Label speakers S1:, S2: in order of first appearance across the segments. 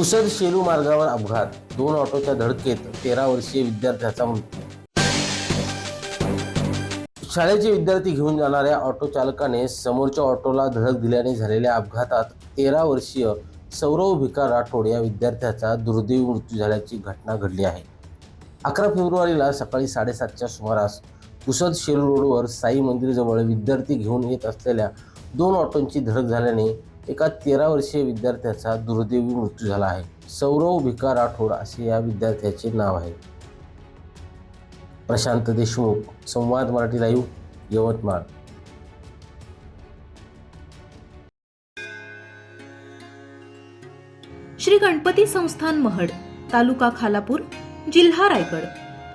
S1: पुसद शेलू मार्गावर अपघात. दोन ऑटोच्या धडकेत तेरा वर्षीय विद्यार्थ्याचा मृत्यू. शाळेचे विद्यार्थी घेऊन जाणाऱ्या ऑटो चालकाने समोरच्या ऑटोला धडक दिल्याने झालेल्या अपघातात तेरा वर्षीय सौरव भिकार राठोड या विद्यार्थ्याचा दुर्दैवी मृत्यू झाल्याची घटना घडली आहे. अकरा फेब्रुवारीला सकाळी साडेसातच्या सुमारास पुसद शेलू रोडवर साई मंदिरजवळ विद्यार्थी घेऊन येत असलेल्या दोन ऑटोंची धडक झाल्याने एका तेरा वर्षीय विद्यार्थ्याचा दुर्दैवी मृत्यू झाला आहे. सौरव भिका राठोड असे या विद्यार्थ्याचे नाव आहे. प्रशांत देशमुख संवाद मराठी लाईव्ह यवतमाळ.
S2: श्री गणपती संस्थान महड तालुका खालापूर जिल्हा रायगड.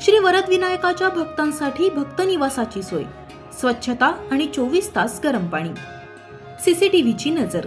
S2: श्री वरद विनायकाच्या भक्तांसाठी भक्त निवासाची सोय स्वच्छता आणि चोवीस तास गरम पाणी. सीसीटीव्हीची नजर.